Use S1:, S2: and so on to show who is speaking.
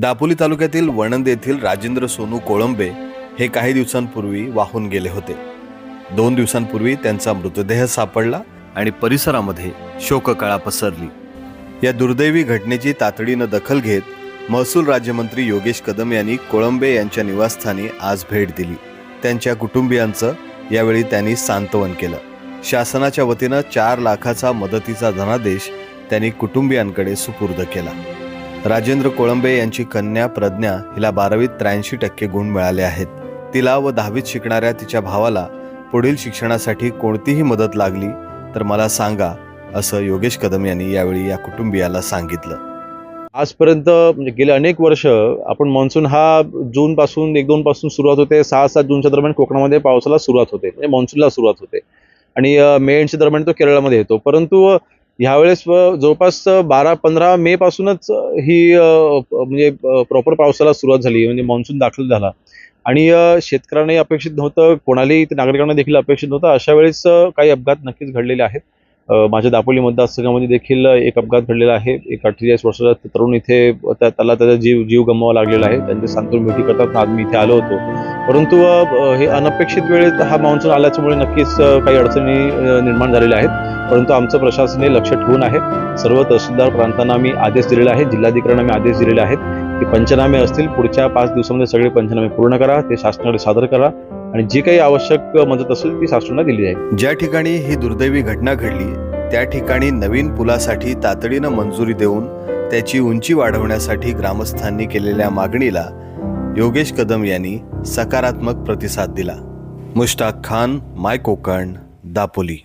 S1: दापोली तालुक्यातील वणंद येथील राजेंद्र सोनू कोळंबे हे काही दिवसांपूर्वी वाहून गेले होते. दोन दिवसांपूर्वी त्यांचा मृतदेह सापडला आणि परिसरामध्ये शोककळा पसरली. या दुर्दैवी घटनेची तातडीनं दखल घेत महसूल राज्यमंत्री योगेश कदम यांनी कोळंबे यांच्या निवासस्थानी आज भेट दिली. त्यांच्या कुटुंबियांचं यावेळी त्यांनी सांत्वन केलं. शासनाच्या वतीनं चार लाखाचा मदतीचा धनादेश त्यांनी कुटुंबियांकडे सुपूर्द केला. राजेंद्र कोळंबे यांची कन्या प्रज्ञा हिला बारावीत त्र्याऐंशी टक्के गुण मिळाले आहेत. तिला व दहावीत शिकणाऱ्या तिच्या भावाला पुढील शिक्षणासाठी कोणतीही मदत लागली तर मला सांगा असं योगेश कदम यांनी यावेळी या कुटुंबियाला सांगितलं.
S2: आजपर्यंत म्हणजे गेले अनेक वर्ष आपण मान्सून हा जूनपासून एक दोन पासून सुरुवात होते. सहा सात जूनच्या दरम्यान कोकणामध्ये पावसाला सुरुवात होते. म्हणजे मान्सूनला सुरुवात होते. आणि मे एंडच्या दरम्यान तो केरळमध्ये येतो. परंतु ह्यावेळेस जवळपास बारा पंधरा मे पासूनच ही म्हणजे प्रॉपर पावसाला सुरुवात झाली. म्हणजे मान्सून दाखल झाला. आणि शेतकऱ्यांनाही अपेक्षित नव्हतं कोणालाही नागरिकांना देखील अपेक्षित नव्हतं. अशा वेळेस काही अपघात नक्कीच घडलेले आहेत. माझ्या दापोली मतदारसंघामध्ये देखील एक अपघात घडलेला आहे. एक अठ्ठेचाळीस वर्षाचा तरुण इथे त्या- त्याला त्याचा जीव जीव गमवावा लागलेला आहे. त्यांचे सांत्वन भेटी करतात. आज मी इथे आलो होतो. परंतु हे अनपेक्षित वेळेत हा मान्सून आल्याच्यामुळे नक्कीच काही अडचणी निर्माण झालेल्या आहेत. परंतु आमचं प्रशासन लक्ष ठेवून आहे. सर्व तहसीलदार प्रांतांना आम्ही आदेश दिलेला आहे. जिल्हाधिकाऱ्यांना आम्ही आदेश दिलेले आहेत की पंचनामे असतील पुढच्या पाच दिवसामध्ये सगळे पंचनामे पूर्ण करा. ते शासनाकडे सादर करा. आणि जी काही आवश्यक मदत असेल ती शासनाला दिली जाईल.
S1: ज्या ठिकाणी ही दुर्दैवी घटना घडली त्या ठिकाणी नवीन पुलासाठी तातडीनं मंजुरी देऊन त्याची उंची वाढवण्यासाठी ग्रामस्थांनी केलेल्या मागणीला योगेश कदम यांनी सकारात्मक प्रतिसाद दिला. मुश्ताक खान माय कोकण दापोली.